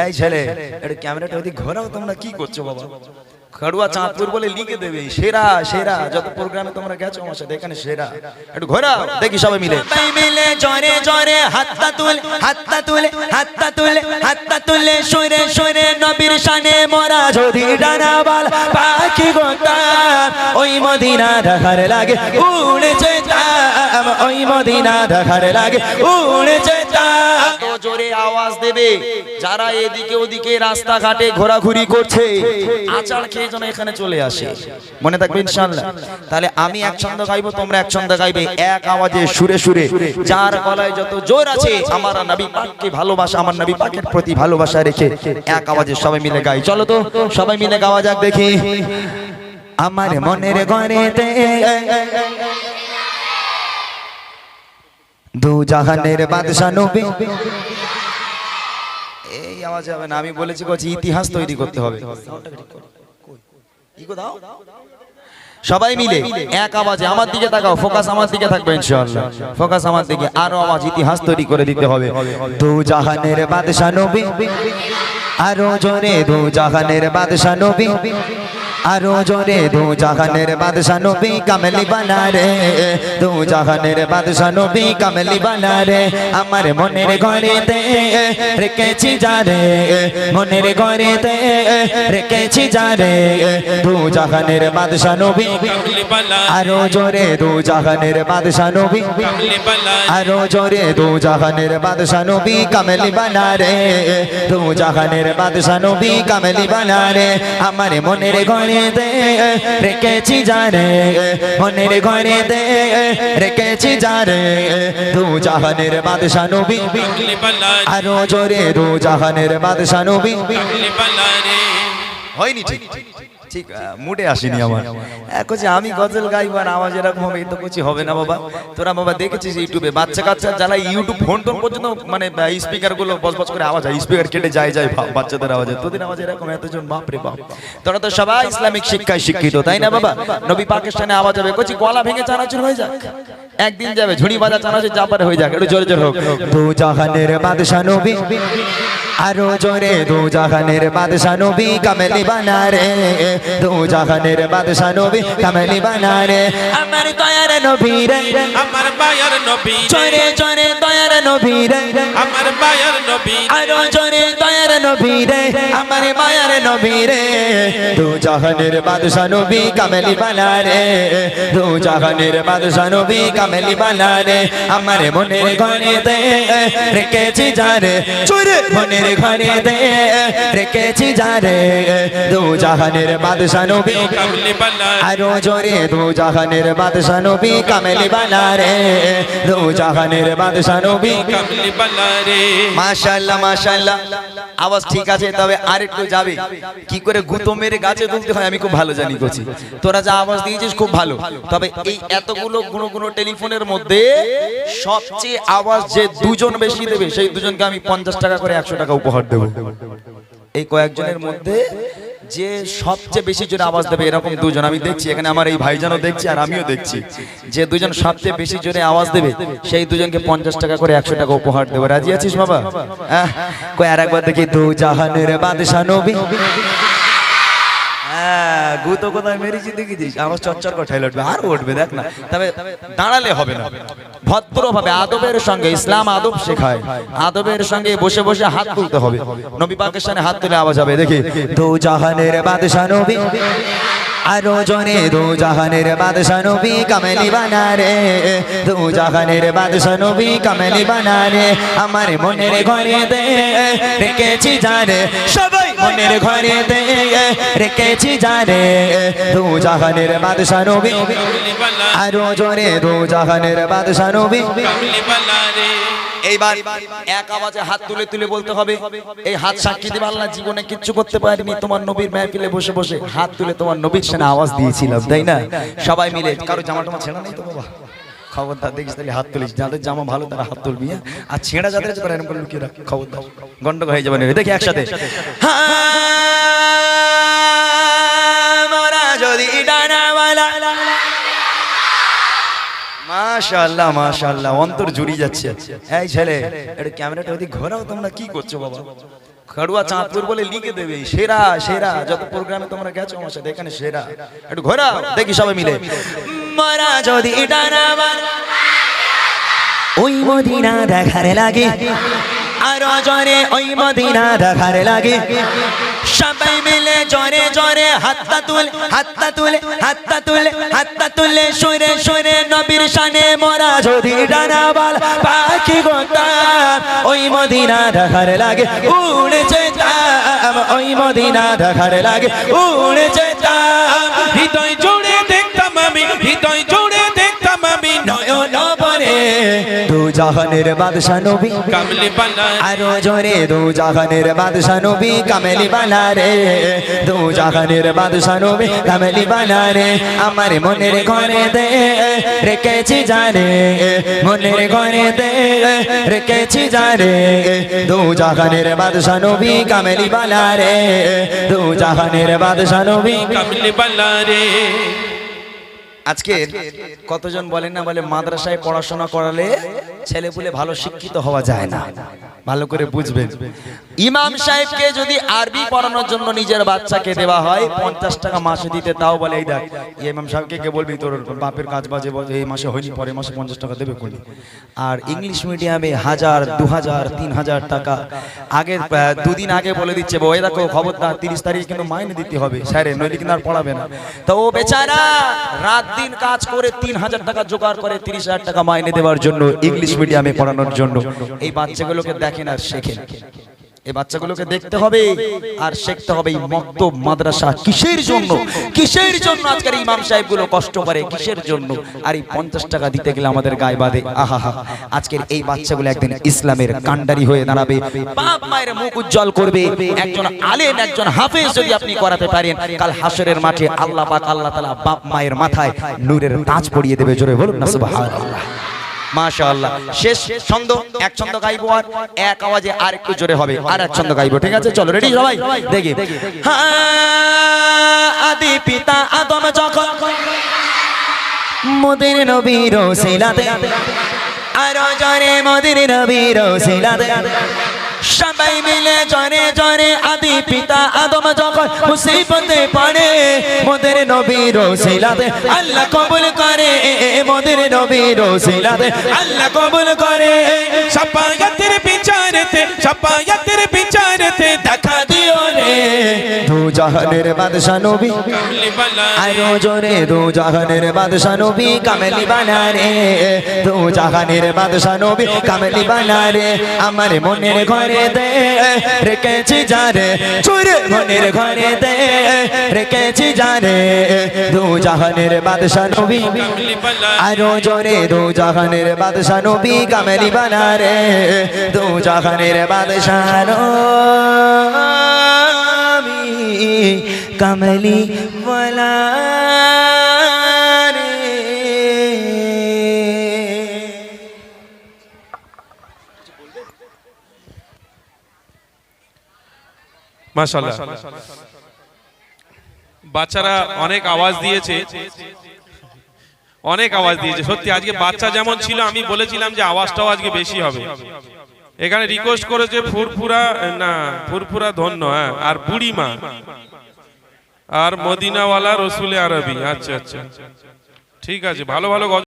এই ছেলে এটা ক্যামেরাটা ওদিক ঘোরাও, তোমরা কি করছ বাবা? খড়ুয়া চাঁদপুর বলে লিখে দেবে, সেরা সেরা, যত প্রোগ্রামে তোমরা গেছো আমার সাথে, এখানে সেরা। একটু ঘোরা দেখি সবাই মিলে। সবাই মিলে জরে জরে, হাতটা তুলে হাতটা তুলে হাতটা তুলে হাতটা তুলে, সরে সরে, নবীর শানে। যদি ডানাবাল পাখি গোতাম ওই মদিনা দেখার লাগে, উড়ে ওই মদিনা লাগে, উড়ে জোরে আওয়াজ দেবে, যারা এদিকে ওদিকে রাস্তাঘাটে ঘোরাঘুরি করছে, আচার খেয়ে যেন এখানে চলে আসে। মনে থাকবে ইনশাআল্লাহ। তাহলে আমি এক ছন্দ গাইবো, তোমরা এক ছন্দ গাইবে, এক আওয়াজে সুরে সুরে। যার গলায় যত জোর আছে, আমার নবী পাককে ভালোবাসা, আমার নবী পাকের প্রতি ভালোবাসা রেখে এক আওয়াজে সবাই মিলে গাই। চলো তো। সবাই মিলে গাওয়া যাক দেখি। আমার মনের ঘরেতে দু জাহানের বাদশা নবী। এই আওয়াজ হবে না আমি বলেছি ইতিহাস তৈরি করতে হবে। দাও। সবাই মিলে এক আওয়াজে আমার দিকে তাকাও, ফোকাস আমার দিকে থাকবে ইনশাআল্লাহ। ফোকাস আমার দিকে, আরও আওয়াজ ইতিহাস তৈরি করে দিতে হবে। দু জাহানের বাদশা নবী, আরও জোরে দু জাহানের বাদশা নবী। আরও জোরে, দু জাহানের বাদশা নবী কামলি বানা রে দু জাহানের বাদশা নবী কামলি বানা রে আমার মনের ঘরেতে রেখেছি যা রে। মনের ঘরেতে রেখেছি যা রে। দু জাহানের বাদশা নবী আরও জোরে, দু জাহানের বাদশা নবী আরও জোরে, দু জাহানের বাদশা নবী কামলি বানা রে দু জাহানের বাদশা নবী কামলি বানা রে আমার মনের ঘরে দে রেখেছি জানে মনের ঘরে দে রেখেছি জানে দু জাহানের বাদশা নবী আরও জোরে দু জাহানের বাদশা নবী হয়নি ঠিক ঠিক মুডে আসেনি আমার। কচি আমি গজল গাইব আর আওয়াজ এরকম হবে তো কিছু হবে না বাবা। তোরা বাবা দেখেছিস ইউটিউবে বাচ্চা কাচ্চা যারা ইউটিউব ফোন টোন পর্যন্ত মানে স্পিকারগুলো বস বস করে আওয়াজ হয় স্পিকার কেটে যায় যায় বাচ্চাদের আওয়াজে। তোদের আওয়াজ এরকম এতজন বাপ রে বাপ। তোরা তো সবাই ইসলামিক শিক্ষায় শিক্ষিত তাই না বাবা? নবী পাকিস্তানে আওয়াজ হবে কচি গলা ভেঙে চানাচুর হয়ে যাক। একদিন যাবে ঝুড়ি বাজা চানাচুর চাপারে হয়ে যাক একটু জোরে জোরে হোক। দু জাহানের বাদশা নবী আরও জোরে দু জাহানের বাদশা নবী কামেলি বানা রে দু জাহানের বাদশা নবী কামেলি বানা রে আমার দয়ার নবী রে আমার বায়ার নবী রে। জোরে জোরে দয়ার নবী রে। আমার বায়ার নবী আরও জোরে দয়ার নবী রে আমার মায়ার নবী রে। দু জাহানের বাদশা নবী কামেলি বানা রে দু জাহানের বাদশা নবী কামেলি বানা রে আমার মনের ঘরে দে রেখেছি যারে চুরে মনের ঘরে দে রেখেছি যারে দু জাহানের বাদশা বাদশা নবী কামেলি বালা আওয়াজ ঠিক আছে, তবে আরেকটু যাবে। কি করে গুতো মেরে গাছে তুলতে হয় আমি খুব ভালো জানি করছি তোরা যা আওয়াজ দিয়েছিস খুব ভালো। তবে এই এতগুলো গুণ গুণ টেলিফোনের মধ্যে সবচেয়ে আওয়াজ যে দুজন বেশি দেবে, সেই দুজনকে আমি পঞ্চাশ টাকা করে একশো টাকা উপহার দেবো। এই কয়েকজনের মধ্যে যে সবচেয়ে বেশি জোরে আওয়াজ দেবে এরকম দুজন, আমি দেখছি, এখানে আমার এই ভাইজানও দেখছি আর আমিও দেখছি। যে দুজন সবচেয়ে বেশি জোরে আওয়াজ দেবে, সেই দুজনকে পঞ্চাশ টাকা করে একশো টাকা উপহার দেবে। রাজি আছিস বাবা? হ্যাঁ কই আর একবার দেখি, দু জাহানের বাদশাহ নবী। হ্যাঁ গুতো কোথায় মেরেছি আমার চচ্চর আর উঠবে, দেখ না। তবে দাঁড়ালে হবে না। ভদ্রভাবে আদবের সঙ্গে ইসলাম আদব শেখায়। আদবের সঙ্গে বসে বসে হাত তুলতে হবে। নবী পাকের সামনে হাত তুলে আওয়াজ হবে, দেখি। দু জাহানের নবী, আরও জনে দু জাহানের নবী কামেলি বানা রে দু জাহানের নবী কামেলি বানা রে আমার মনের ঘরে দে, রেখেছি জানে সবাই মনের ঘরে রেখেছি জানে। দু জাহানের বাদশা নবী। আরও জোরে দু জাহানের বাদশা নবী। এইবার এক আওয়াজে হাত তুলে তুলে বলতে হবে, এই হাত সাক্ষী দেবে আল্লাহ, জীবনে কিচ্ছু করতে পারিনি। তোমার নবীর মেহফিলে বসে বসে হাত তুলে তোমার নবীর সামনে আওয়াজ দিয়েছিলাম, তাই না? সবাই মিলে, কারও জামা টামা ছেঁড়া নেই তো বাবা? খবরদার দেখিস তাহলে হাত তুলিস। যাদের জামা ভালো তারা হাত তুলবি হ্যাঁ? আর ছেঁড়া যাদের তারা এরকম করে লুকিয়ে রাখ খবরদার। গন্ডগোল হয়ে যাবে দেখি একসাথে। হ্যাঁ, যদি মাশাআল্লাহ মাশাআল্লাহ অন্তর জুড়ি যাচ্ছে। এই ছেলে এটা ক্যামেরাটা ওদিক ঘোরাও তোমরা কি করছ বাবা? খাড়ুয়া চাঁদপুর বলে লিখে দেবে। সেরা সেরা যত প্রোগ্রামে তোমরা গেছো আমার সাথে এখানে সেরা। একটু ঘোরাও দেখি সবাই মিলে। মারা যদি ডানাবার ওই মদিনা দেখার লাগে। আরও জরে ওই মদিনা দেখার লাগে। সবাই মিলে জরে জরে হাতটা তুলে হাতটা তুলে হাতটা তুলে হাতটা তুলে সরে সরে নবীর শানে যদি ডানাবাল পাখি গোতাম ওই মদিনা ঢাকার লাগে, উড়ে যেতাম, ওই মদিনা ঢাকার লাগে, উড়ে যেতাম। জাহানের বাদশা নবী। কামলি বালা আরও জোরে দু জাহানের বাদশা নবী কামেলি বালা রে। দু জাহানের বাদশা নবী কামেলি বালা রে। আমার মনের ঘরে দে রেখেছি জানে মনের ঘরে দে রেখেছি জানে দু জাহানের বাদশা নবী কামেলি বালা রে। দু জাহানের বাদশা নবী। কামলি বালা রে। আজকে কতজন বলেন না বলে মাদ্রাসায় পড়াশোনা করালে ছেলে পুলে ভালো শিক্ষিত হওয়া যায় না। ভালো করে বুঝবেন। ইমাম সাহেবকে যদি আরবি পড়ানোর জন্য নিজের বাচ্চাকে দেওয়া হয় পঞ্চাশ টাকা মাসে দিতে তাও বলে এই দেখ ইমাম সাহেবকে কে বলবি তোর বাপের কাজ বাজে বলে এই মাসে হয়নি পরে মাসে পঞ্চাশ টাকা দেবে কোনি আর ইংলিশ মিডিয়ামে হাজার দু হাজার তিন হাজার টাকা। আগে দুদিন আগে বলে দিচ্ছে ওই দেখো খবরদার তিরিশ তারিখ কিন্তু মাইনে দিতে হবে। স্যারে নইলে কিন্তু আর পড়াবে না। তো ও বেচারা রাত দিন কাজ করে তিন হাজার টাকা জোগাড় করে তিরিশ হাজার টাকা মাইনে দেওয়ার জন্য ইংলিশ মিডিয়ামে পড়ানোর জন্য। এই বাচ্চাগুলোকে দেখেন আর শেখেন। এই বাচ্চাগুলোকে দেখতে হবে আর শিখতে হবে এই মক্তব মাদ্রাসা কিসের জন্য? কিসের জন্য আজকের ইমাম সাহেবগুলো কষ্ট করে? কিসের জন্য? আর এই পঞ্চাশ টাকা দিতে গেলে আমাদের গায়ে বাঁধে। আহা আজকের এই বাচ্চাগুলো একদিন ইসলামের কান্ডারি হয়ে দাঁড়াবে। বাপ মায়ের মুখ উজ্জ্বল করবে। একজন আলেম, একজন হাফেজ যদি আপনি করাতে পারেন, কাল হাসরের মাঠে আল্লাহ পাক আল্লাহ তাআলা বাপ মায়ের মাথায় নূরের তাজ পরিয়ে দেবে। জোরে বলুন না, সুবহানাল্লাহ। মাশাআল্লাহ। শেষ ছন্দ এক ছন্দ গাইবো আর এক আওয়াজে আর একটু জোরে হবে। আর এক ছন্দ গাইবো ঠিক আছে? চলো রেডি সবাই? দেখি। আদি পিতা আদম যখন মোদের নবীর সিলাতে আরও জরে মোদের নবীর সিলাতে সবাই মিলে জরে জরে আদি পিতা আদম যখন মুসিবতে পড়ে নবীর ওসিলাতে। আল্লাহ কবুল করে মোদের নবীর ওসিলাতে। আল্লাহ কবুল করে সাপায়াতের জাহানের বাদশা নবী। আরও জোরে, দু জাহানের বাদশা নবী কামেলি বানা রে দু জাহানের বাদশা নবী কামেলি বানা রে আমার মনের ঘরে দে, রেখেছি জানে চুরে মনের ঘরে দে, রেখেছি জানে দু জাহানের বাদশা নবী। আরও জোরে, দু জাহানের বাদশা নবী কামেলি বানা রে দু জাহানের বাদশা নবী। কামেলি মাশাআল্লাহ। বাচ্চারা অনেক আওয়াজ দিয়েছে। অনেক আওয়াজ দিয়েছে। সত্যি, আজকে বাচ্চা যেমন ছিল, আমি বলেছিলাম যে আওয়াজটাও আজকে বেশি হবে। এখানে রিকোয়েস্ট করেছে ফুরফুরা, না, ফুরফুরা ধন্য হ্যাঁ আর বুড়িমা। আর মদিনাওয়ালা রসুলে আরবি আচ্ছা আচ্ছা। ঠিক আছে, ভালো ভালো